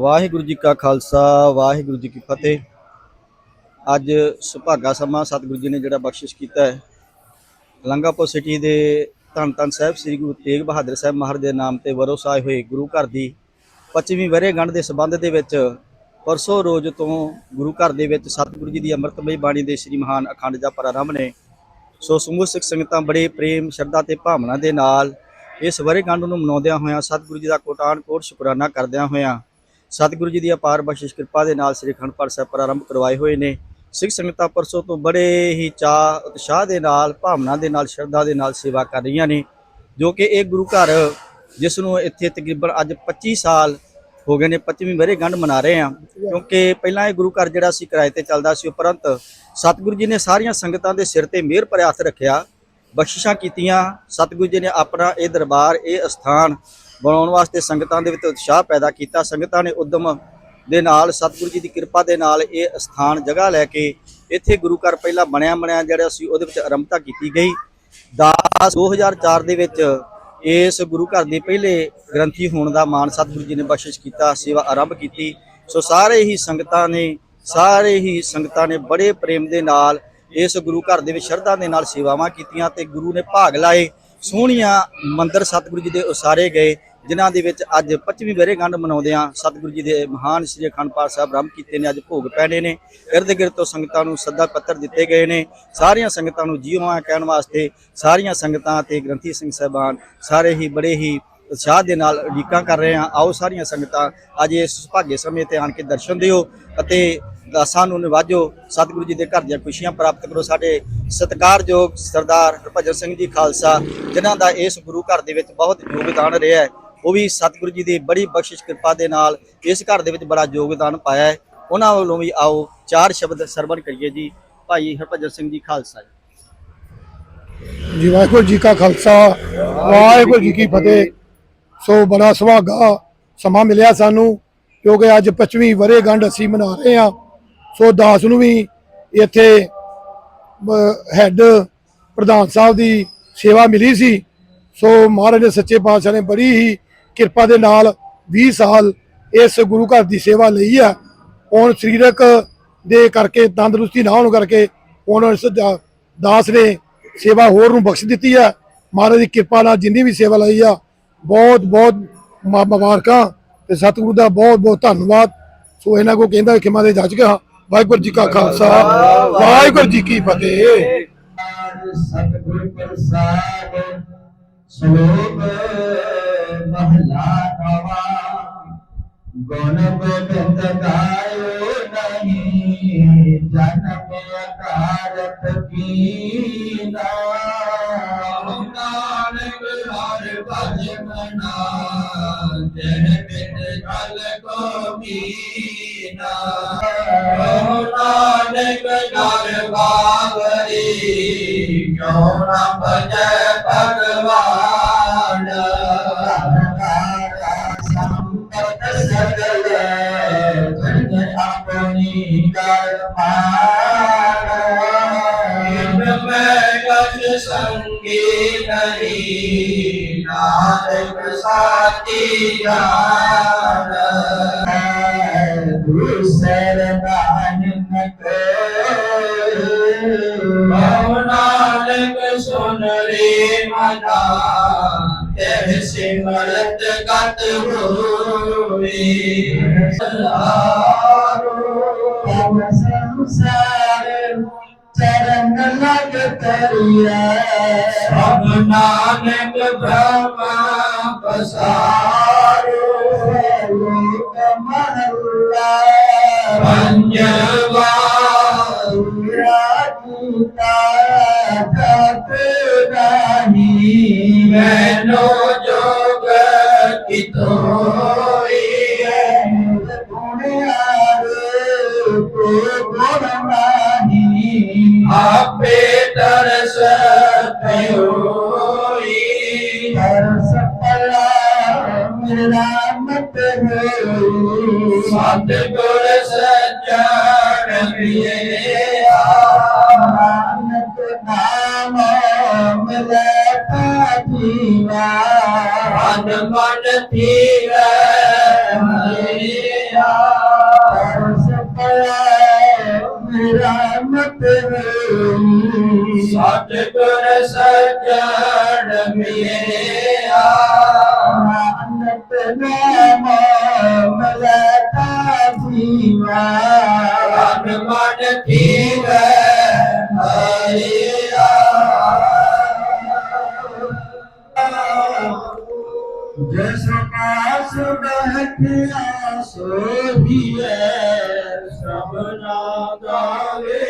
ਵਾਹਿਗੁਰੂ ਜੀ ਕਾ ਖਾਲਸਾ, ਵਾਹਿਗੁਰੂ ਜੀ ਕੀ ਫਤਿਹ। ਅੱਜ ਸੁਭਾਗਾ ਸਮਾਂ ਸਤਿਗੁਰੂ ਜੀ ਨੇ ਜਿਹੜਾ ਬਖਸ਼ਿਸ਼ ਕੀਤਾ ਹੈ। ਲੰਗਾਪੁਰ ਸਿਟੀ ਦੇ ਧੰਨ ਧੰਨ ਸਾਹਿਬ ਸ੍ਰੀ ਗੁਰੂ ਤੇਗ ਬਹਾਦਰ ਸਾਹਿਬ ਮਹਾਰਾਜ ਦੇ ਨਾਮ ਤੇ ਵਰੋਸਾਏ ਹੋਏ ਗੁਰੂ ਘਰ ਦੀ 25ਵੀਂ ਵਰ੍ਹੇਗੰਢ ਦੇ ਸਬੰਧ ਦੇ ਵਿੱਚ ਪਰਸੋਂ ਰੋਜ਼ ਤੋਂ ਗੁਰੂ ਘਰ ਦੇ ਵਿੱਚ ਸਤਿਗੁਰੂ ਜੀ ਦੀ ਅੰਮ੍ਰਿਤਮਈ ਬਾਣੀ ਦੇ ਸ੍ਰੀ ਮਹਾਨ ਅਖੰਡ ਜਪ ਪ੍ਰਾਰੰਭ ਨੇ। ਸੋ ਸਮੂਹ ਸਿੱਖ ਸੰਗਤਾਂ ਬੜੇ ਪ੍ਰੇਮ, ਸ਼ਰਧਾ ਤੇ ਭਾਵਨਾ ਦੇ ਨਾਲ ਇਸ ਵਰੇਗੰਢ ਨੂੰ ਮਨਾਉਂਦਿਆਂ ਹੋਇਆਂ ਸਤਿਗੁਰੂ ਜੀ ਦਾ ਕੋਟਾਨ ਕੋਟ ਸ਼ੁਕਰਾਨਾ ਕਰਦਿਆਂ ਹੋਇਆਂ ਸਤਿਗੁਰੂ ਜੀ ਦੀ ਅਪਾਰ ਬਖਸ਼ਿਸ਼ ਕਿਰਪਾ ਦੇ ਨਾਲ ਸ੍ਰੀ ਅਖੰਡ ਪਾਠ ਸਾਹਿਬ ਪ੍ਰਾਰੰਭ ਕਰਵਾਏ ਹੋਏ ਨੇ। ਸਿੱਖ ਸੰਗਤਾਂ ਪਰਸੋਂ ਤੋਂ ਬੜੇ ਹੀ ਚਾਅ, ਉਤਸ਼ਾਹ ਦੇ ਨਾਲ, ਭਾਵਨਾ ਦੇ ਨਾਲ, ਸ਼ਰਧਾ ਦੇ ਨਾਲ ਸੇਵਾ ਕਰ ਰਹੀਆਂ ਨੇ, ਜੋ ਕਿ ਇਹ ਗੁਰੂ ਘਰ ਜਿਸ ਨੂੰ ਇੱਥੇ ਤਕਰੀਬਨ ਅੱਜ 25 ਸਾਲ ਹੋ ਗਏ ਨੇ 25ਵੀਂ ਵਰ੍ਹੇਗੰਢ ਮਨਾ ਰਹੇ ਆ ਕਿਉਂਕਿ ਪਹਿਲਾਂ ਇਹ ਗੁਰੂ ਘਰ ਜਿਹੜਾ ਸੀ, ਕਿਰਾਏ ਤੇ ਚੱਲਦਾ ਸੀ, ਉਪਰੰਤ ਸਤਿਗੁਰੂ ਜੀ ਨੇ ਸਾਰੀਆਂ ਸੰਗਤਾਂ ਦੇ ਸਿਰ ਤੇ ਮਿਹਰ ਭਰਿਆ ਹੱਥ ਰੱਖਿਆ, ਬਖਸ਼ਿਸ਼ਾਂ ਕੀਤੀਆਂ। ਸਤਿਗੁਰੂ ਜੀ ਨੇ ਆਪਣਾ ਇਹ ਦਰਬਾਰ, ਇਹ ਅਸਥਾਨ ਬਣਾਉਣ ਵਾਸਤੇ ਸੰਗਤਾਂ ਦੇ ਵਿੱਚ ਉਤਸ਼ਾਹ ਪੈਦਾ ਕੀਤਾ। ਸੰਗਤਾਂ ਨੇ ਉਦਮ ਦੇ ਨਾਲ, ਸਤਿਗੁਰੂ ਜੀ ਦੀ ਕਿਰਪਾ ਦੇ ਨਾਲ ਇਹ ਅਸਥਾਨ ਜਗ੍ਹਾ ਲੈ ਕੇ ਇੱਥੇ ਗੁਰੂ ਘਰ ਪਹਿਲਾਂ ਬਣਿਆ ਬਣਿਆ ਜਿਹੜਾ ਸੀ, ਉਹਦੇ ਵਿੱਚ ਆਰੰਭਤਾ ਕੀਤੀ ਗਈ। 10 2004 ਦੇ ਵਿੱਚ ਇਸ ਗੁਰੂ ਘਰ ਦੇ ਪਹਿਲੇ ਗ੍ਰੰਥੀ ਹੋਣ ਦਾ ਮਾਣ ਸਤਿਗੁਰੂ ਜੀ ਨੇ ਬਖਸ਼ਿਸ਼ ਕੀਤਾ, ਸੇਵਾ ਆਰੰਭ ਕੀਤੀ। ਸੋ ਸਾਰੇ ਹੀ ਸੰਗਤਾਂ ਨੇ, ਸਾਰੇ ਹੀ ਸੰਗਤਾਂ ਨੇ ਬੜੇ ਪ੍ਰੇਮ ਦੇ ਨਾਲ ਇਸ ਗੁਰੂ ਘਰ ਦੇ ਵਿੱਚ ਸ਼ਰਧਾ ਦੇ ਨਾਲ ਸੇਵਾਵਾਂ ਕੀਤੀਆਂ ਤੇ ਗੁਰੂ ਨੇ ਭਾਗ ਲਾਏ। ਸੋਹਣੀਆਂ ਮੰਦਰ ਸਤਿਗੁਰੂ ਜੀ ਦੇ ਉਸਾਰੇ ਗਏ। ਜਿਨ੍ਹਾਂ ਦੇ ਵਿੱਚ ਅੱਜ 25ਵੀਂ ਵਰ੍ਹੇਗੰਢ ਮਨਾਉਂਦੇ ਆ ਸਤਿਗੁਰੂ ਜੀ ਦੇ ਮਹਾਨ ਸ੍ਰੀ ਅਖੰਡ ਪਾਠ ਸਾਹਿਬ ਆਰੰਭ ਕੀਤੇ ਨੇ, ਅੱਜ ਭੋਗ ਪੈਣੇ ਨੇ। ਇਰਦ ਗਿਰਦ ਤੋਂ ਸੰਗਤਾਂ ਨੂੰ ਸੱਦਾ ਪੱਤਰ ਦਿੱਤੇ ਗਏ ਨੇ। ਸਾਰੀਆਂ ਸੰਗਤਾਂ ਨੂੰ ਜੀਵਾਂ ਕਹਿਣ ਵਾਸਤੇ ਸਾਰੀਆਂ ਸੰਗਤਾਂ ਤੇ ਗ੍ਰੰਥੀ ਸਿੰਘ ਸਾਹਿਬਾਨ ਸਾਰੇ ਹੀ ਬੜੇ ਹੀ ਉਤਸ਼ਾਹ ਦੇ ਨਾਲ ਉਡੀਕਾਂ ਕਰ ਰਹੇ ਆ ਆਓ ਸਾਰੀਆਂ ਸੰਗਤਾਂ ਅੱਜ ਇਸ ਸੁਭਾਗੇ ਸਮੇਂ ਤੇ ਆਣ ਕੇ ਦਰਸ਼ਨ ਦਿਓ ਅਤੇ ਦਾਸਾਂ ਨੂੰ ਨਿਵਾਜੋ। ਸਤਿਗੁਰੂ ਜੀ ਦੇ ਘਰ ਦੀਆਂ ਖੁਸ਼ੀਆਂ ਪ੍ਰਾਪਤ ਕਰੋ। ਸਾਡੇ ਸਤਿਕਾਰਯੋਗ ਸਰਦਾਰ ਹਰਭਜਨ ਸਿੰਘ ਜੀ ਖਾਲਸਾ, ਜਿਨ੍ਹਾਂ ਦਾ ਇਸ ਗੁਰੂ ਘਰ ਦੇ ਵਿੱਚ ਬਹੁਤ ਯੋਗਦਾਨ ਰਿਹਾ ਹੈ। ਉਹ ਵੀ ਸਤਿਗੁਰੂ ਜੀ ਦੀ ਬੜੀ ਬਖਸ਼ਿਸ਼ ਕਿਰਪਾ ਦੇ ਨਾਲ ਇਸ ਘਰ ਦੇ ਵਿੱਚ ਬੜਾ ਯੋਗਦਾਨ ਪਾਇਆ ਹੈ। ਉਹਨਾਂ ਵੱਲੋਂ ਵੀ ਆਓ, ਚਾਰ ਸ਼ਬਦ ਸਰਵਣ ਕਰੀਏ ਜੀ। ਭਾਈ ਹਰਭਜਨ ਸਿੰਘ ਜੀ ਖਾਲਸਾ ਜੀ। ਵਾਹਿਗੁਰੂ ਜੀ ਕਾ ਖਾਲਸਾ, ਵਾਹਿਗੁਰੂ ਜੀ ਕੀ ਫਤਿਹ। ਸੋ ਬੜਾ ਸੁਹਾਗਾ ਸਮਾਂ ਮਿਲਿਆ ਸਾਨੂੰ, ਕਿਉਂਕਿ ਅੱਜ 25ਵੀਂ ਵਰ੍ਹੇਗੰਢ ਅਸੀਂ ਮਨਾ ਰਹੇ ਹਾਂ। ਸੋ ਦਾਸ ਨੂੰ ਵੀ ਇੱਥੇ ਹੈੱਡ ਪ੍ਰਧਾਨ ਸਾਹਿਬ ਦੀ ਸੇਵਾ ਮਿਲੀ ਸੀ। ਸੋ ਮਹਾਰਾਜ ਨੇ ਸੱਚੇ ਪਾਤਸ਼ਾਹ ਨੇ ਬੜੀ ਹੀ ਕਿਰਪਾ ਦੇ ਨਾਲ 20 ਸਾਲ ਇਸ ਗੁਰੂ ਘਰ ਦੀ ਸੇਵਾ ਲਈ ਆ ਹੁਣ ਸਰੀਰਕ ਦੇ ਕਰਕੇ, ਤੰਦਰੁਸਤੀ ਨਾ ਹੋਣ ਕਰਕੇ ਹੁਣ ਇਸ ਦਾਸ ਨੇ ਸੇਵਾ ਹੋਰ ਨੂੰ ਬਖਸ਼ ਦਿੱਤੀ ਆ ਮਹਾਰਾਜ ਦੀ ਕਿਰਪਾ ਨਾਲ ਜਿੰਨੀ ਵੀ ਸੇਵਾ ਲਈ ਆ, ਬਹੁਤ ਬਹੁਤ ਮੁਬਾਰਕਾਂ ਤੇ ਸਤਿਗੁਰੂ ਦਾ ਬਹੁਤ ਬਹੁਤ ਧੰਨਵਾਦ। ਸੋ ਇਹਨਾਂ ਕੋ ਕਹਿੰਦਾ ਖਿਮਾ ਦੇ ਜੱਜ ਗਿਆ ਵਾਹਿਗੁਰੂ ਜੀ ਕਾ ਖਾਲਸਾ। ਵਾਹਿਗੁਰੂ ਜੀ ਕੀ ਫਤਿਹ। ਸਤਿਗੁਰ ਪ੍ਰਸਾਦ, ਸ਼ਲੋਕ ਮਹਲਾ ਨਵਾ ਗੁਣ ਗੋਬਿੰਦ ਗਾਇਓ ਨਹੀਂ ਜਨਮ ਅਕਾਰਤ ਕੀਨਾ। ਨਾਨਕ ਹਰ ਭਜ ਮਨਾ ਜਹ ਬਿਨ ਕਲ ਕੋ ਮੀਨਾ ਨਾਨਕ ਦਰ ਬਾਵਰੀ ਕਿਉ ਨਾ ਭਜੈ ਭਗਵਾਨ? ਸੰਗੀ ਨਹੀਂ ਨਾਨਕ ਸਾਚੀ ਜਾਨ ਦੂਸਰ ਨਾਨਕ ਮਉ ਨਾਨਕ ਸੁਨ ਰੇ ਮਨਾ ਤੇਹ ਸਿਮਰਤ ਗਤ ਹੋਵੇ ਸਲਾਰੋ ਤਮ ਸੰਸਾਰ ਚਰਨ ਲਗ ਤਰੀਐ ਸਭ ਨਾਨਕ ਬ੍ਰਹਮਾ ਪਸਾਰੋ ਲੋਕ ਮਹੱਲਾ ਪੰਜਵਾ ਰਾਜੂਤਾ ਤਤ ਨਾਹੀ ਮੈਨੋ ਜੋਗ ਕਿਤੋਈ ਸਤਿਗੁਰ ਸਚਨ ਮਿਲਿਆ ਨਾਨਕ ਨਾਮ ਮਿਲੈ ਪਾਜੀਵਾ ਮਨ ਮਨ ਧੀਰੈ ਮਿਲਿਆ ਸਤਿਗੁਰ ਮਿਰਾਮਤ ਸਤਿਗੁਰ ਸਚਨ ਮਿਲਿਆ ਨਾਨਕ ਨਾਮ ਮਨ ਮਨ ਥੀਵੈ ਹਰਿਆ। ਜਸ ਪਾਸ ਬਹਿਠਿਆ ਸੋਹੀਐ ਸਭਨਾ ਗਾਵੇ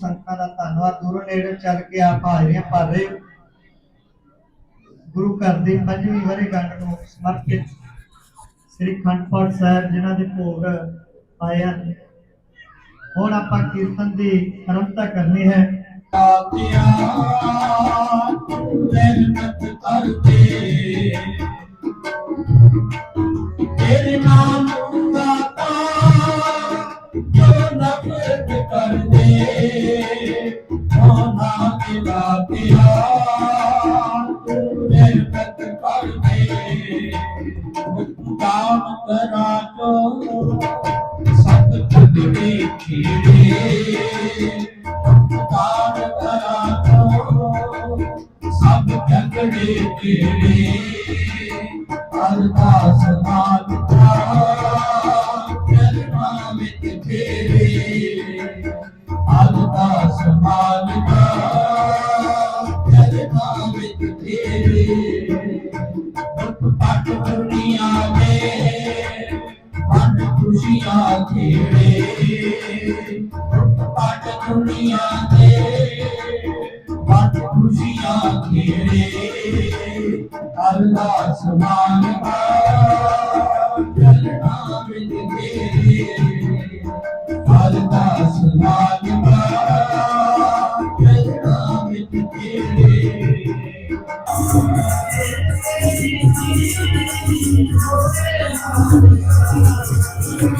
ਸੰਤਾਂ ਦਾ ਧੰਨਵਾਦ ਦੂਰੋਂ ਨੇੜੇ ਚੱਲ ਕੇ ਆਪ ਹਾਜ਼ਰੀਆਂ ਭਰ ਰਹੇ ਗੁਰੂ ਘਰ ਦੀ ਪੰਜਵੀਂ ਵਰ੍ਹੇਗੰਢ ਨੂੰ ਸਮਰਪਿਤ ਸ੍ਰੀ ਖੰਡਪਾਠ ਸਾਹਿਬ, ਜਿਨ੍ਹਾਂ ਦੇ ਭੋਗ ਆਏ ਹਨ। ਹੁਣ ਆਪਾਂ ਕੀਰਤਨ ਦੀ ਆਰੰਭਤਾ ਕਰਨੀ ਹੈ। ਆਤਿਆ ਰਹਿਮਤ ਕਰਤੇ ਤੇਰੇ ਨਾਮ ਦਾਤਾ ਜੋ ਨਫ਼ਰਤ ਕਰਦੇ ਹੋਣਾ ਕੇ ਦਾਤਿਆ ਕਾਮ ਕਰਾ ਸਤ ਚੰਦ ਦੇ ਖੀਰੇ ਕਾਰ ਸਭ ਜਗੜੇ ਤੇਰੇ ਅਰਦਾਸ ਮਾਤਾ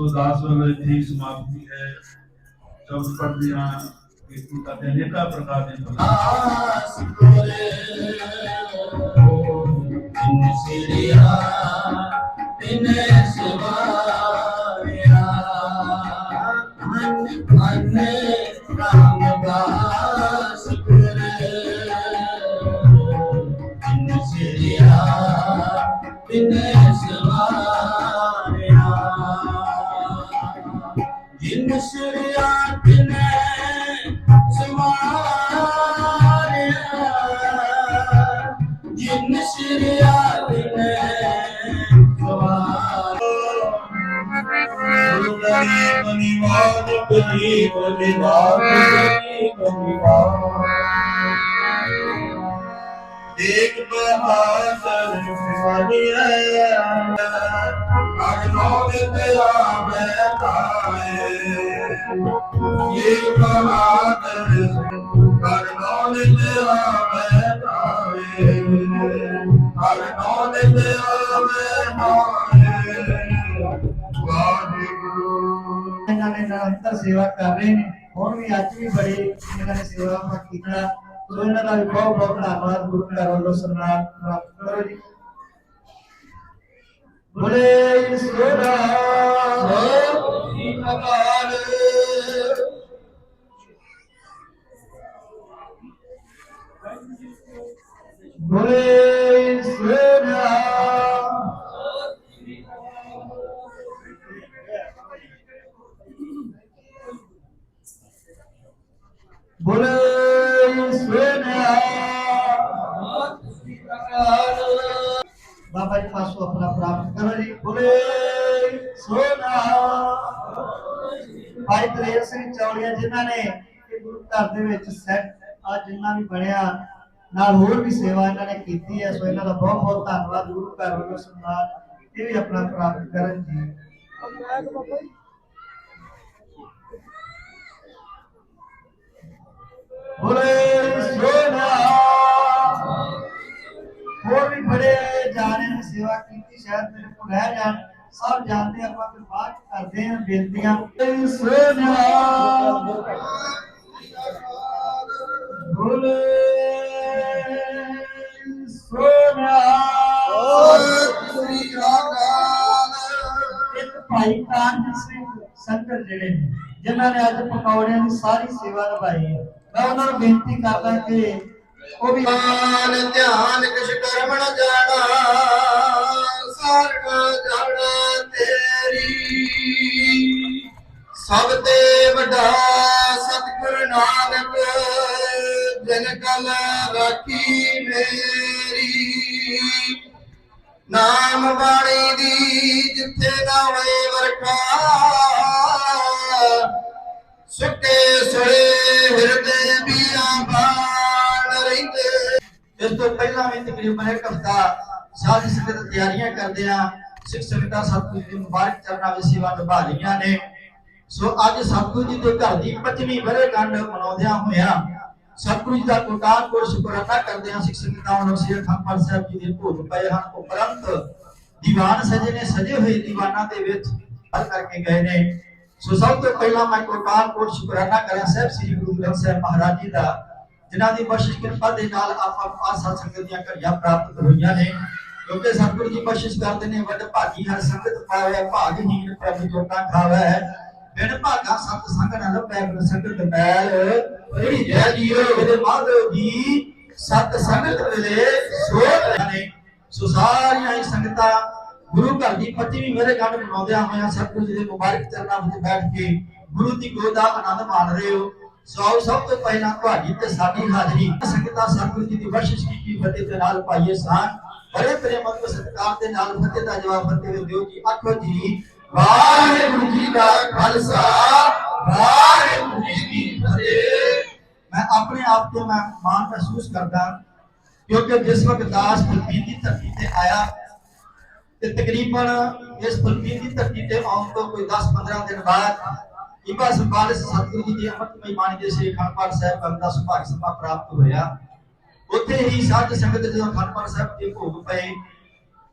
ਸੋ ਦਾਸ ਵੇਲੇ ਦੀ ਸਮਾਪਤੀ ਹੈ ਸ਼ਬਦ ਪੜ੍ਹਦੀਆਂ ਕੀਰਤਨ ਕਰਦੇ ਅਨੇਕਾਂ ਪ੍ਰਕਾਰ ਦੇ ਭਜਨ। ਆਸ ਕੋਲੇ ਤਿਨ ਸਿਰਿਆ ਤਿਨ ਸਵਾਰਿਆ ਕਰੀ ਮਨੀਵਾਦ ਕਰੀ ਮਨੀਵਾਦ ਇੱਕ ਬਹਾਦਰ ਸਿਵਾਨੀਆ ਅਗਨੋਦ ਤੇਰਾ ਬੈਠਾਏ ਇੱਕ ਬਹਾਦਰ ਅਗਨੋਦ ਤੇਰਾ ਇਹਨਾਂ ਨੇ ਨਿਰੰਤਰ ਸੇਵਾ ਕਰ ਰਹੇ ਨੇ। ਹੁਣ ਵੀ ਅੱਜ ਵੀ ਬੜੀ ਇਹਨਾਂ ਨੇ ਸੇਵਾ ਕੀਤਾ। ਸੋ ਇਹਨਾਂ ਦਾ ਬਹੁਤ ਬਹੁਤ ਧੰਨਵਾਦ ਗੁਰੂ ਘਰ ਵੱਲੋਂ ਸਨਮਾਨ ਪ੍ਰਾਪਤ ਕਰੋ ਜੀ। ਬੋਲੇ ਸੋਰਾ ਸੋਈ ਮਕਾਲ ਬੋਲੇ ਸੋਨਾ। ਬੋਲੇ ਸੋਨਾ ਬਾਬਾ ਜੀ ਪਾਸੋਂ ਆਪਣਾ ਪ੍ਰਾਪਤ ਕਰੋ ਜੀ। ਬੋਲੇ ਸੋਨਾ ਭਾਈ ਦਲੇਰ ਸਿੰਘ ਚੌਲੀਆ ਜਿਨ੍ਹਾਂ ਨੇ ਇਹ ਗੁਰੂ ਘਰ ਦੇ ਵਿੱਚ ਸੈੱਟ ਆ ਜਿੰਨਾ ਵੀ ਬਣਿਆ, ਨਾਲ ਹੋਰ ਵੀ ਸੇਵਾ ਇਹਨਾਂ ਨੇ ਕੀਤੀ ਹੈ, ਸੋ ਇਹਨਾਂ ਦਾ ਬਹੁਤ ਬਹੁਤ ਧੰਨਵਾਦ ਗੁਰੂ ਘਰ ਵੱਲੋਂ ਸਨਮਾਨ ਇਹ ਵੀ ਆਪਣਾ ਪ੍ਰਾਪਤ ਕਰਨ ਜੀ। ਬੋਲੇ ਸੋਨਾ ਹੋਰ ਵੀ ਬੜੇ ਜਾਣੇ ਨੇ, ਸੇਵਾ ਕੀਤੀ, ਸ਼ਾਇਦ ਮੇਰੇ ਕੋਲ ਰਹਿ ਜਾਣ। ਸਭ ਜਾਣਦੇ ਆਪਾਂ ਫਿਰ ਬਾਅਦ ਕਰਦੇ ਹਾਂ, ਬੇਨਤੀਆਂ। ਸੋਨਾ ਬੋਲੇ ਸੋਨਾ ਇੱਕ ਭਾਈ ਕਾਨਜ ਸਿੰਘ ਸੰਗਤ ਜਿਹੜੇ ਨੇ, ਜਿਨ੍ਹਾਂ ਨੇ ਅੱਜ ਪਕੌੜਿਆਂ ਦੀ ਸਾਰੀ ਸੇਵਾ ਨਿਭਾਈ ਹੈ। ਮੈਂ ਉਹਨਾਂ ਨੂੰ ਬੇਨਤੀ ਕਰਦਾ ਕਿ ਉਹ ਵੀ ਧਿਆਨ ਧਿਆਨ ਕਿਛ ਕਰਮ ਨ ਜਾਣਾ ਸਾਰਣਾ ਜਾਣਾ ਤੇਰੀ। ਸਭ ਤੇ ਵੱਡਾ ਸਤਿਗੁਰ ਨਾਨਕ, ਜਨ ਕਲ ਰਾਖੀ ਮੇਰੀ। ਨਾਮ ਬਾਣੀ ਦੀ ਜਿੱਥੇ ਨਾ ਹੋਏ ਵਰਖਾ ਸੁੱਕੇ ਸੁੜੇ ਹਿਰਦੇ ਬੀਆਂ ਬਾਣ ਰਹਿੰਦੇ। ਇਸ ਤੋਂ ਪਹਿਲਾਂ ਵੀ ਤਕਰੀਬਨ ਇੱਕ ਹਫ਼ਤਾ ਸਾਧ ਸੰਗਤ ਤਿਆਰੀਆਂ ਕਰਦੇ ਆ। ਸਿੱਖ ਸੰਗਤਾਂ ਸਤਿਗੁਰੂ ਦੀ ਮੁਬਾਰਕ ਚਰਨਾਂ ਵਿੱਚ ਸੇਵਾ ਨਿਭਾ ਰਹੀਆਂ ਨੇ। ਸੋ ਅੱਜ ਸਤਿਗੁਰੂ ਜੀ ਦੇ ਘਰ ਦੀ 25ਵੀਂ ਵਰ੍ਹੇਗੰਢ ਮਨਾਉਂਦਿਆਂ ਹੋਇਆਂ ਸਤਿਗੁਰੂ ਜੀ ਦਾ ਕੋਟਾਨ ਕੋਟ ਸ਼ੁਕਰਾਨਾ ਕਰਦੇ ਹਾਂ ਸਿੱਖ ਸੰਗਤਾਂ ਵੱਲੋਂ ਸ੍ਰੀ ਅਖੰਡ ਸਾਹਿਬ ਜੀ ਦੇ ਭੋਗ ਪਏ ਹਨ। ਉਪਰੰਤ ਦੀਵਾਨ ਸਜੇ ਨੇ, ਸਜੇ ਹੋਏ ਦੀਵਾਨਾਂ ਦੇ ਵਿੱਚ ਹਰ ਕਰਕੇ ਗਏ ਨੇ। ਸੋ ਸਭ ਤੋਂ ਪਹਿਲਾਂ ਮੈਂ ਕੋਟਾਨ ਕੋਟ ਸ਼ੁਕਰਾਨਾ ਕਰਾਂ ਸਾਹਿਬ ਸ੍ਰੀ ਗੁਰੂ ਗ੍ਰੰਥ ਸਾਹਿਬ ਮਹਾਰਾਜ ਜੀ ਦਾ, ਜਿਨ੍ਹਾਂ ਦੀ ਬਖਸ਼ਿਸ਼ ਕਿਰਪਾ ਦੇ ਨਾਲ ਆਪਾਂ ਆ ਸਤ ਸੰਗਤ ਦੀਆਂ ਘੜੀਆਂ ਪ੍ਰਾਪਤ ਹੋਈਆਂ ਨੇ। ਕਿਉਂਕਿ ਸਤਿਗੁਰੂ ਜੀ ਬਖਸ਼ਿਸ਼ ਕਰਦੇ ਨੇ, ਵੱਡ ਭਾਗੀ ਹਰ ਸੰਗਤ ਪਾਵੇ ਭਾਗਹੀਨ ਪ੍ਰਭੂ ਜੋਤਾਂ ਖਾਵੇ। ਬਿਨ ਭਾਗਾ ਸਤ ਸੰਗ ਨਾ ਲੱਭੈ ਗੁਰ ਸੰਗਤ ਮੈਲ। ਪਈ ਜੈ ਜੀਓ ਮੇਰੇ ਮਾਧੋ ਜੀ ਸਤ ਸੰਗਤ ਮਿਲੇ ਸੋਤ ਨੇ। ਸੋ ਸਾਰੀਆਂ ਸੰਗਤਾਂ ਗੁਰੂ ਘਰ ਦੀ 25ਵੀਂ ਵਰ੍ਹੇਗੰਢ ਮਨਾਉਂਦਿਆਂ ਹੋਇਆਂ ਸਤਿਗੁਰੂ ਜੀ ਦੇ ਮੁਬਾਰਕ ਚਰਨਾਂ ਵਿੱਚ ਬੈਠ ਕੇ ਗੁਰੂ ਦੀ ਗੋਦ ਦਾ ਆਨੰਦ ਮਾਣ ਰਹੇ ਹੋ। ਸੋ ਸਭ ਤੋਂ ਪਹਿਲਾਂ ਤੁਹਾਡੀ ਤੇ ਸਾਡੀ ਹਾਜ਼ਰੀ। ਸੰਗਤਾਂ ਸਤਿਗੁਰੂ ਜੀ ਦੀ ਬਖਸ਼ਿਸ਼ ਕੀਤੀ, ਫਤਿਹ ਦੇ ਨਾਲ ਪਾਈਏ ਸਾਨ ਬੜੇ ਪ੍ਰੇਮ ਅਤੇ ਸਤਿਕਾਰ ਦੇ ਨਾਲ ਫਤਿਹ ਦਾ ਜਵਾਬ ਫਤਿਹ ਦਿਓ ਜੀ। ਆਖੋ ਜੀ, ਵਾਹਿਗੁਰੂ ਜੀ ਦਾ ਖਾਲਸਾ, ਵਾਹਿਗੁਰੂ ਜੀ ਕੀ ਫਤਿਹ। ਮੈਂ ਆਪਣੇ ਆਪ ਤੇ ਮੈਂ ਮਾਣ ਮਹਿਸੂਸ ਕਰਦਾ, ਕਿਉਂਕਿ ਜਿਸ ਵਕਤ ਦਾਸ ਫਲਪੀਨ ਦੀ ਧਰਤੀ ਤੇ ਆਇਆ ਤੇ ਤਕਰੀਬਨ ਇਸ ਫਲਪੀਨ ਦੀ ਧਰਤੀ ਤੇ ਆਉਣ ਤੋਂ ਕੋਈ 10-15 ਦਿਨ ਬਾਅਦ ਇਬਾ ਸੰਭਾਲ ਸਤਿਗੁਰੂ ਜੀ ਦੀ ਅਮਰਤਮਈ ਬਾਣੀ ਦੇ ਸ੍ਰੀ ਅਖੰਡ ਸਾਹਿਬ ਕਰਨ ਸੁਭਾਗ ਸਮਾਂ ਪ੍ਰਾਪਤ ਹੋਇਆ। ਉੱਥੇ ਹੀ ਸਾਧ ਸੰਗਤ ਜਦੋਂ ਅਖੰਡ ਸਾਹਿਬ ਦੇ ਭੋਗ ਪਏ,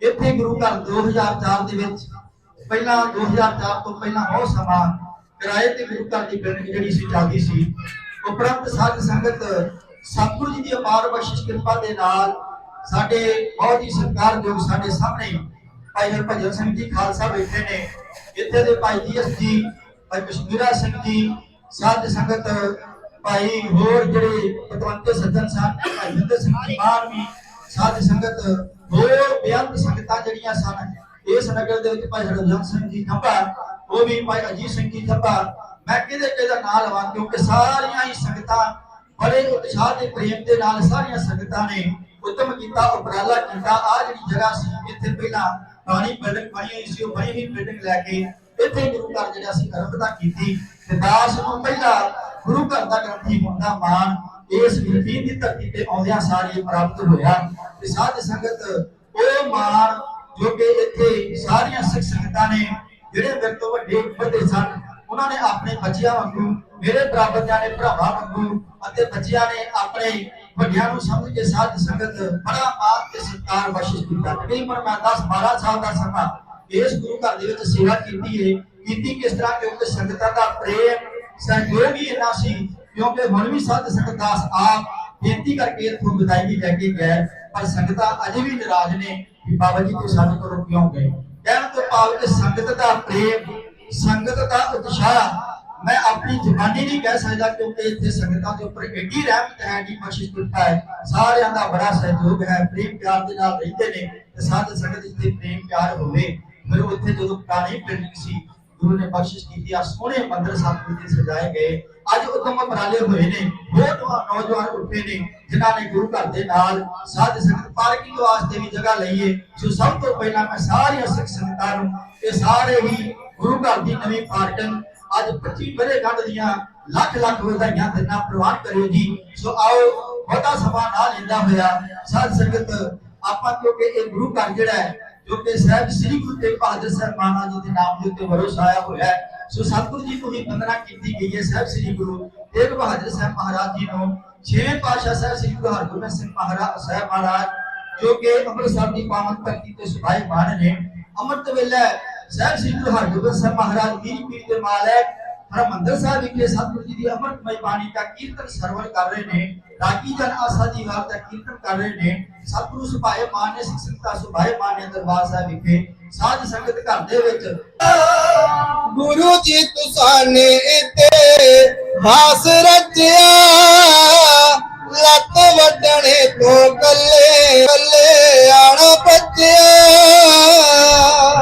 ਇੱਥੇ ਗੁਰੂ ਘਰ 2004 ਦੇ ਵਿੱਚ ਪਹਿਲਾਂ 2004 ਤੋਂ ਪਹਿਲਾਂ ਬਹੁਤ ਸਮਾਂ ਕਿਰਾਏ ਤੇ ਗੁਰੂ ਘਰ ਦੀ ਬਿਲਡਿੰਗ ਜਿਹੜੀ ਸੀ, ਚੱਲਦੀ ਸੀ। ਉਪਰੰਤ ਸਾਧ ਸੰਗਤ ਸਤਿਗੁਰੂ ਜੀ ਦੀ ਅਪਾਰ ਬਖਸ਼ਿਸ਼ ਕਿਰਪਾ ਦੇ ਨਾਲ ਸਾਡੇ ਬਹੁਤ ਹੀ ਸਤਿਕਾਰਯੋਗ ਸਾਡੇ ਸਾਹਮਣੇ ਭਾਈ ਹਰਭਜਨ ਸਿੰਘ ਜੀ ਖਾਲਸਾ ਬੈਠੇ ਨੇ। ਇੱਥੇ ਦੇ ਭਾਈ ਜੀਐਸ ਜੀ, ਭਾਈ ਕਸ਼ਮੀਰਾ ਸਿੰਘ ਜੀ, ਸਾਧ ਸੰਗਤ, ਭਾਈ ਹੋਰ ਜਿਹੜੇ ਪਤਵੰਤੇ ਸੱਜਣ ਸਨ ਭਾਈ ਜਿੰਦਰ ਸਿੰਘ ਜੀ ਮਾਨ ਵੀ ਸਾਧ ਸੰਗਤ, ਹੋਰ ਬੇਅੰਤ ਸੰਗਤਾਂ ਜਿਹੜੀਆਂ ਸਨ, ਇਸ ਨਗਰ ਦੇ ਵਿੱਚ ਭਾਈ ਹਰਜਨ ਸਿੰਘ ਜੀ ਖੰਭਾ, ਉਹ ਵੀ ਭਾਈ ਅਜੀਤ ਸਿੰਘ ਜੀ ਖੰਭਾ। ਮੈਂ ਕਿਹਦੇ ਕਿਹਦਾ ਨਾਂ ਲਵਾਂ, ਕਿਉਂਕਿ ਸਾਰੀਆਂ ਹੀ ਸੰਗਤਾਂ ਬੜੇ ਉਤਸ਼ਾਹ ਤੇ ਪ੍ਰੇਮ ਦੇ ਨਾਲ ਸਾਰੀਆਂ ਸੰਗਤਾਂ ਨੇ ਉਤਮ ਕੀਤਾ, ਉਪਰਾਲਾ ਕੀਤਾ। ਆ ਜਿਹੜੀ ਜਗ੍ਹਾ ਸੀ, ਇੱਥੇ ਪਹਿਲਾਂ ਪਾਣੀ ਬਿਲਡਿੰਗ ਬਣੀ ਹੋਈ ਸੀ, ਉਹ ਬਣੀ ਹੋਈ ਬਿਲਡਿੰਗ ਲੈ ਕੇ ਇੱਥੇ ਗੁਰੂ ਘਰ ਜਿਹੜਾ ਸੀ ਆਰੰਭਤਾ ਕੀਤੀ, ਤੇ ਦਾਸ ਨੂੰ ਪਹਿਲਾਂ ਗੁਰੂ ਘਰ ਦਾ ਗ੍ਰੰਥੀ ਹੋਣ ਦਾ ਮਾਣ। ਇਸ ਵਿਰਤੀ ਦੀ ਧਰਤੀ ਤੇ ਆਉਂਦਿਆਂ ਸਾਰੀ ਪ੍ਰਾਪਤ ਹੋਇਆ। ਤੇ ਸਾਧ ਸੰਗਤ, ਉਹ ਮਾਣ ਜੋ ਕਿ ਇੱਥੇ ਸਾਰੀਆਂ ਸਿੱਖ ਸੰਗਤਾਂ ਨੇ, ਜਿਹੜੇ ਮੇਰੇ ਤੋਂ ਵੱਡੇ ਵੱਡੇ ਸਨ, ਉਹਨਾਂ ਨੇ ਆਪਣੇ ਬੱਚਿਆਂ ਵਾਂਗੂ, ਮੇਰੇ ਬਰਾਬਰ ਜਾਣੇ ਭਰਾਵਾਂ ਵਾਂਗੂ ਅਤੇ ਬੱਚਿਆਂ ਨੇ ਆਪਣੇ ਵੱਡਿਆਂ ਨੂੰ ਸਮਝ ਕੇ ਸਾਧ ਸੰਗਤ ਬੜਾ ਮਾਣ ਤੇ ਸਤਿਕਾਰ ਬਖਸ਼ਿਸ਼ ਕੀਤਾ। ਤਕਰੀਬਨ ਮੈਂ 10 12 ਸਾਲ ਦਾ ਸਮਾਂ ਇਸ ਗੁਰੂ ਘਰ ਦੇ ਵਿੱਚ ਸੇਵਾ ਕੀਤੀ ਹੈ ਕੀਤੀ ਕਿਸ ਤਰ੍ਹਾਂ? ਕਿਉਂਕਿ ਸੰਗਤਾਂ ਦਾ ਪ੍ਰੇਮ ਸਹਿਯੋਗ ਹੀ ਇੰਨਾ ਸੀ, ਕਿਉਂਕਿ ਹੁਣ ਵੀ ਸਾਧ ਸੰਗਤ ਦਾਸ ਆਪ ਬੇਨਤੀ ਕਰਕੇ ਇਥੋਂ ਵਿਦਾਇਗੀ ਲੈ ਕੇ ਗਏ। ਪਰ ਸੰਗਤਾਂ ਅਜੇ ਵੀ ਨਾਰਾਜ਼ ਨੇ ਕਿ ਬਾਬਾ ਜੀ ਤੁਸੀਂ ਸਾਡੇ ਕੋਲੋਂ ਕਿਉਂ ਗਏ? ਕਹਿਣ ਤੋਂ ਭਾਵ ਕਿ ਸੰਗਤ ਦਾ ਪ੍ਰੇਮ, ਸੰਗਤ ਦਾ ਉਤਸ਼ਾਹ ਮੈਂ ਆਪਣੀ ਜ਼ੁਬਾਨੀ ਨਹੀਂ ਕਹਿ ਸਕਦਾ ਕਿਉਂਕਿ ਇੱਥੇ ਸੰਗਤਾਂ ਦੇ ਉੱਪਰ ਐਡੀ ਰਹਿਮਤ ਹੈ ਐਡੀ ਬਖਸ਼ਿਸ਼ ਕਿਰਪਾ ਹੈ। ਸਾਰਿਆਂ ਦਾ ਬੜਾ ਸਹਿਯੋਗ ਹੈ, ਪ੍ਰੇਮ ਪਿਆਰ ਦੇ ਨਾਲ ਰਹਿੰਦੇ ਨੇ ਤੇ ਸਾਧ ਸੰਗਤ ਜਿੱਥੇ ਪ੍ਰੇਮ ਪਿਆਰ ਹੋਵੇ। ਫਿਰ ਉੱਥੇ ਜਦੋਂ ਪੁਰਾਣੀ ਬਿਲਡਿੰਗ ਸੀ, ਗੁਰੂ ਨੇ ਬਖਸ਼ਿਸ਼ ਕੀਤੀ ਆ ਸੋਹਣੇ ਮੰਦਰ ਸਤਿਗੁਰੂ ਜੀ ਸਜਾਏ ਗਏ। ਅੱਜ ਉਦਮ ਉਪਰਾਲੇ ਹੋਏ ਨੇ। ਬਹੁਤ ਨੌਜਵਾਨ ਉੱਠੇ ਨੇ, ਜਿਨ੍ਹਾਂ ਨੇ ਗੁਰੂ ਘਰ ਦੇ ਨਾਲ ਸਾਧ ਸੰਗਤ ਪਾਰਕਿੰਗ ਵਾਸਤੇ ਵੀ ਜਗ੍ਹਾ ਲਈਏ ਸੋ ਸਭ ਤੋਂ ਪਹਿਲਾਂ ਮੈਂ ਸਾਰੀਆਂ ਸਿੱਖ ਸੰਗਤਾਂ ਨੂੰ ਇਹ ਸਾਰੇ ਹੀ ਗੁਰੂ ਘਰ ਦੀ ਨਵੀਂ ਪਾਰਕਿੰਗ ਅੱਜ 25 ਬਰੇ ਗੰਢ ਦੀਆਂ ਲੱਖ ਲੱਖ ਵਧਾਈਆਂ ਦਿਨਾਂ ਪ੍ਰਵਾਨ ਕਰਿਓ ਜੀ। ਸੋ ਆਓ, ਬਹੁਤਾ ਸਮਾਂ ਨਾ ਲੈਂਦਾ ਹੋਇਆ, ਸਾਧ ਸੰਗਤ, ਆਪਾਂ ਕਿਉਂਕਿ ਇਹ ਗੁਰੂ ਘਰ ਜਿਹੜਾ ਹੈ ਜੋ ਕਿ ਸਾਹਿਬ ਸ੍ਰੀ ਗੁਰੂ ਤੇਗ ਬਹਾਦਰ ਸਾਹਿਬ ਮਹਾਰਾਜ ਜੀ ਦੇ ਨਾਮ ਦੇ ਉੱਤੇ ਭਰੋਸਾ ਆਇਆ ਹੋਇਆ ਹੈ। ਸੋ ਸਤਿਗੁਰੂ ਜੀ ਨੂੰ ਹੀ ਵੰਦਨਾ ਕੀਤੀ ਗਈ ਹੈ ਸਾਹਿਬ ਸ੍ਰੀ ਗੁਰੂ ਤੇਗ ਬਹਾਦਰ ਸਾਹਿਬ ਮਹਾਰਾਜ ਜੀ ਨੂੰ। ਛੇਵੇਂ ਪਾਤਸ਼ਾਹ ਸਾਹਿਬ ਸ੍ਰੀ ਗੁਰੂ ਹਰਗੋਬਿੰਦ ਸਿੰਘ ਮਹਾਰਾਜ ਸਾਹਿਬ ਮਹਾਰਾਜ, ਜੋ ਕਿ ਅੰਮ੍ਰਿਤਸਰ ਦੀ ਪਾਵਨ ਧਰਤੀ ਤੇ ਸੁਭਾਏ ਮਾਨ ਨੇ। ਅੰਮ੍ਰਿਤ ਵੇਲੇ ਸਾਹਿਬ ਸ੍ਰੀ ਗੁਰੂ ਹਰਗੋਬਿੰਦ ਸਾਹਿਬ ਮਹਾਰਾਜ ਵੀਰ ਪੀਰ ਦੇ ਮਾਲਕ, ਹਰਮੰਦਰ ਸਾਹਿਬ ਵਿਖੇ ਸਤਿਗੁਰੂ ਜੀ ਦੀ ਅੰਮ੍ਰਿਤਮਈ ਬਾਣੀ ਦਾ ਕੀਰਤਨ ਸਰਵਣ ਕਰ ਰਹੇ ਨੇ, ਰਾਗੀ ਜਨ ਆਸਾ ਦੀ ਵਾਰ ਦਾ ਕੀਰਤਨ ਕਰ ਰਹੇ ਨੇ, ਸਤਿਗੁਰੂ ਸੁਭਾਏ ਮਾਨ ਨੇ, ਸਿੱਖ ਸੰਗਤਾਂ ਸੁਭਾਏ ਮਾਨ ਦਰਬਾਰ ਸਾਹਿਬ ਵਿਖੇ ਸਾਧ ਸੰਗਤ ਘਰ ਦੇ ਵਿੱਚ। ਗੁਰੂ ਜੀ ਤੁਸਾਨੇ ਤੇ ਹਾਸ ਰਚਿਆ ਲੱਤ ਵੱਡਣੇ ਤੋਂ ਕੱਲੇ ਕੱਲੇ ਆਣ ਬੱਚਿਆ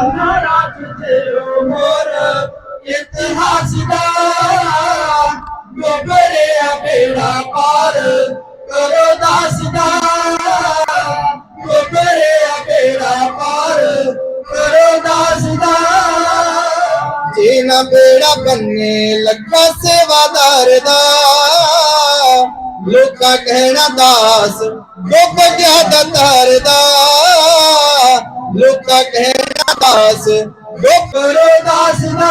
ਮਹਾਰਾਜ ਤੇਰੋ ਮੋਰ ਇਤਿਹਾਸ ਦਾ। ਗੋਬਰਿਆ ਬੇੜਾ ਪਾਰ ਕਰੋ ਦਾਸ ਦਾ। ਗੋਬਰਿਆ ਬੇੜਾ ਪਾਰ ਕਰੋ ਦਾਸ ਦਾ। ਜੀ ਨਾ ਬੇੜਾ ਬੰਨੇ ਲੱਗਾ ਸੇਵਾਦਾਰ ਦਾ। ਲੋਕਾਂ ਕਹਿਣਾ ਦਾਸ ਡੁੱਬ ਗਿਆ ਦਤਾਰ ਲੋਕਾਂ ਕਹਿਣਾ ਦਾਸ ਡੁੱਬ ਦਾਸ ਦਾ।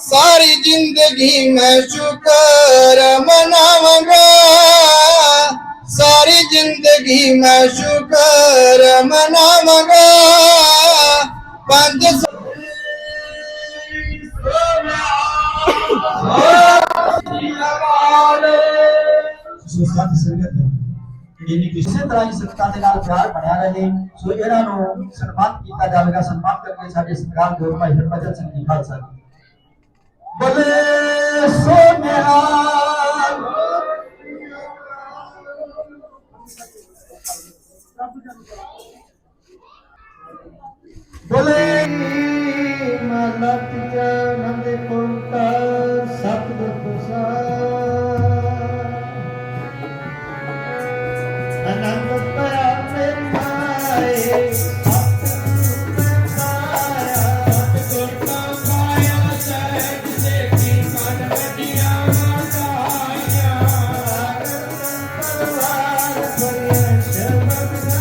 ਸਾਰੀ ਜ਼ਿੰਦਗੀ ਮੈਂ ਸ਼ੁਕਰ ਮਨਾਵਾਂਗਾ। ਸਾਰੀ ਜ਼ਿੰਦਗੀ ਮੈਂ ਸ਼ੁਕਰ ਮਨਾਵਾਂਗਾ। ਪੰਜ ਸ- ਸੋ ਸਾਧ ਸੰਗਤ ਇਹਨੀ ਕਿਸੇ ਤਰ੍ਹਾਂ ਹੀ ਸੰਗਤਾਂ ਦੇ ਨਾਲ ਪਿਆਰ ਬਣਿਆ ਰਹੇ ਸੋ ਇਹਨਾਂ ਨੂੰ ਸਨਮਾਨ ਕੀਤਾ ਜਾਵੇਗਾ ਸਨਮਾਨ ਕਰਕੇ ਸਾਡੇ ਸਤਿਕਾਰ ਗੁਰੂ ਭਾਈ ਹਰਭਜਨ ਸਿੰਘ ਜੀ ਖਾਲਸਾ ਜੀ ਬਲੇ ਸੋਨਿਆ ਬਲੇ ਮਨਤ ਜਨਮ ਦੇ ਪੁੰਤਾ ਸਤਿਗੁਰ Shama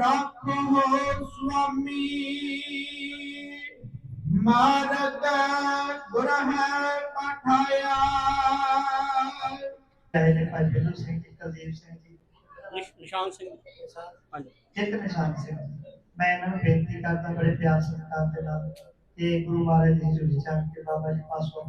ਜੋ ਰੱਖੋ ਸੁਆਮੀ ਮਾਰਗ ਗੁਰਹ ਪਠਾਇਆ ਪਹਿਲੇ ਭਾਈ ਬਿਲੂ ਸਿੰਘ ਜੀ ਕੁਲਦੀਪ ਸਿੰਘ ਜੀ ਨਿਸ਼ਾਨ ਸਿੰਘ ਹਾਂਜੀ ਜਿਤ ਨਿਸ਼ਾਨ ਸਿੰਘ ਮੈਂ ਇਹਨਾਂ ਨੂੰ ਬੇਨਤੀ ਕਰਦਾ ਬੜੇ ਪਿਆਰ ਸਤਿਕਾਰ ਦੇ ਨਾਲ ਕਿ ਗੁਰੂ ਮਹਾਰਾਜ ਦੀ ਜੁੜੀ ਚਾਹ ਕੇ ਬਾਬਾ ਜੀ ਪਾਸੋਂ